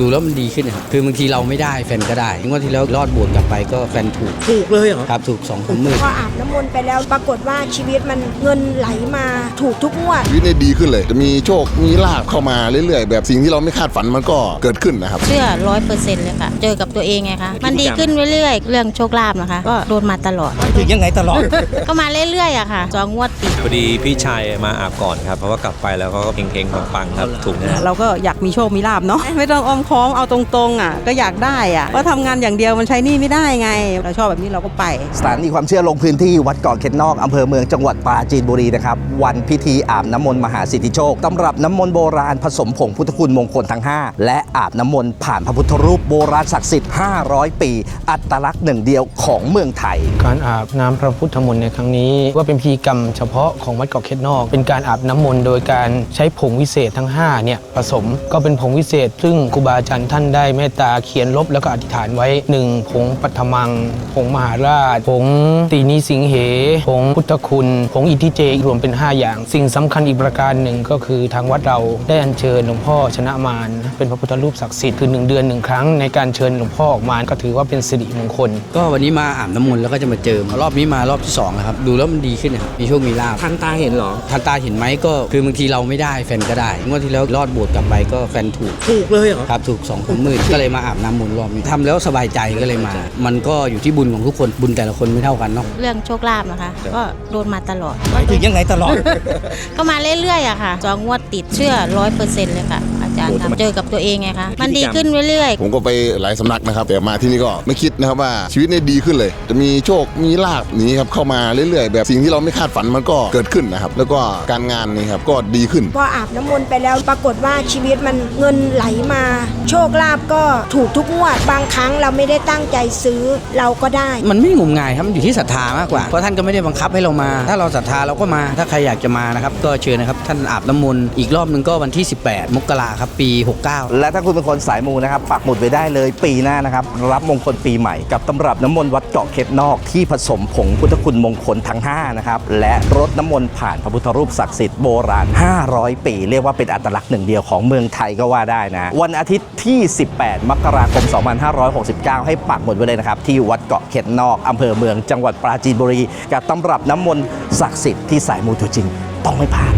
ดูแล้วมันดีขึ้นนะครับคือบางทีเราไม่ได้แฟนก็ได้งวดที่แล้วรอดโบวชกลับไปก็แฟนถูกถูกเลยเหรอครับถูกสองสามหมื่นพออาบน้ำมนต์ไปแล้วปรากฏว่าชีวิตมันเงินไหลมาถูกทุกงวดชีวิตเนี่ยดีขึ้นเลย จะมีโชคมีลาบเข้ามาเรื่อยๆ แบบสิ่งที่เราไม่คาดฝันมันก็เกิดขึ้นนะครับ เชื่อร้อยเปอร์เซ็นต์เลยค่ะ เจอกับตัวเองไงคะ มันดีขึ้นเรื่อยๆ เรื่องโชคลาภนะคะ ก็โดนมาตลอดถึงยังไงตลอด ก็มาเรื่อยๆอะค่ะจองงวดติดพอดีพี่ชายมาอาบก่อนครับ เพราะว่ากลับไปแล้วเขาก็เฮงๆปังๆครับถูกนะเราก็อยากมีโชคมีลาบเนาะไม่ต้องออมค้อมเอาตรงๆอะก็อยากได้อะเพราะทำงานอย่างเดียวมันใช้หนี่ไม่ได้ไง เราชอบแบบนี้เราก็ไป สถานีความเชื่อลงพื้นที่วัดเกาะเข็ดนอกอำเภอเมืองจังหวัดปราจีนบุรีนะครับ วันพิธีอาบน้ำมนต์มหาสิทธิโชคตำรับน้ำมนต์โบราณผสมผงพุทธคุณมงคลทั้ง 5 และอาบน้ำมนต์ผ่านพระพุทธรูปโบราณศักดิ์สิทธิ์ 500 ปี อัตลักษณ์หนึ่งเดียวของเมืองไทย การอาบน้ำพระพุทธมนต์ในครั้งนี้ ว่าเป็นพิธีกรรมเฉพาะของวัดเกาะเข็ดนอก เป็นการอาบน้ำมนต์โดยการใช้ผงวิเศษทั้ง5เนี่ยผสมก็เป็นผงวิเศษ ซึ่งครูบาอาจารย์ท่านได้เมตตาเขียนลบแล้วก็อธิษฐานไว้1ผงปัทมัง ผงมหาราช ผงตีนีสิงเห ผงพุทธคุณ ผงอิทธิเจรวมเป็น 5 อย่าง สิ่งสำคัญอีกประการหนึ่งก็คือทางวัดเราได้อัญเชิญหลวงพ่อชนะมารเป็นพระพุทธรูปศักดิ์สิทธิ์คือหนึ่งเดือนหนึ่งครั้งในการเชิญหลวงพ่อออกมาก็ถือว่าเป็นสิริมงคล ก็วันนี้มาอาบน้ำมนต์แล้วก็จะมาเจิมรอบนี้มารอบที่สองแล้วครับดูแล้วมันดีขึ้นนะครับมีโชคมีลาบทันตาเห็นเหรอทันตาเห็นไหมก็คือบางทีเราไม่ได้แฟนก็ได้งวดที่แล้วรอดโบวชกลับไปก็แฟนถูกถูกเลยเหรอครับถูกสองสามหมื่นก็เลยมาอาบน้ำมนต์รอบนี้ทำแล้วสบายใจก็เลยมา มันก็อยู่ที่บุญของทุกคนบุญแต่ละคนไม่เท่ากันเนาะเรื่องโชคลาภนะคะ ก็โดนมาตลอดถึงยังไงตลอด ก็มาเรื่อยๆอะค่ะจองงวดติดเชื่อร้อยเปอร์เซ็นต์เลยค่ะอา จารย์ทำเจอกับตัวเองไงคะมันดีขึ้นเรื่อยๆผมก็ไปหลายสำนักนะครับ แต่มาที่นี่ก็ไม่คิดนะครับว่าชีวิตเนี่ยดีขึ้นเลย จะมีโชคมีลาบนี้ครับเข้ามาเรื่อยๆ แบบสิ่งที่เราไม่คาดฝันมันก็เกิดขึ้นนะครับ แล้วก็การงานนี่ครับก็ดีขึ้น พออาบน้ำมนต์ไปแล้วปรากฏว่าชีวิตมันเงินไหลมา โชคลาภก็ถูกทุกงวดบางครั้งเราไม่ได้ตั้งใจซื้อเราก็ได้ มันไม่งมงายครับมันอยู่ที่ศรัทธามากกว่าเพราะท่านก็ไม่ได้บังคับให้เรามา ถ้าเราศรัทธาเราก็มาถ้าใครอยากจะมานะครับก็เชิญนะครับท่านอาบน้ำมนต์อีกรอบหนึงก็วันที่ 18 มกราครับปี 69 และถ้าคุณเป็นคนสายมูนะครับปักหมุดไว้ได้เลยปีหน้านะครับ รับมงคลปีใหม่กับตำรับน้ำมนต์วัดเกาะเข็ดนอกที่ผสมผงพุทธคุณมงคลทั้ง 5 นะครับ และรดน้ำมนต์ผ่านพระพุทธรูปศักดิ์สิทธิ์โบราณ 500 ปี เรียกว่าเป็นอัตลักษณ์หนึ่งเดียวของเมืองไทยก็ว่าได้นะ วันอาทิตย์ที่ 18 มกราคม 2569 ให้ปักหมุดไว้เลยนะครับที่วัดเกาะเข็ดนอกอำเภอเมืองจังหวัดปราจีนบุรี กับตำรับน้ำมนต์ศักดิ์สิทธิ์ที่สายมูตัวจริงต้องไม่พลาด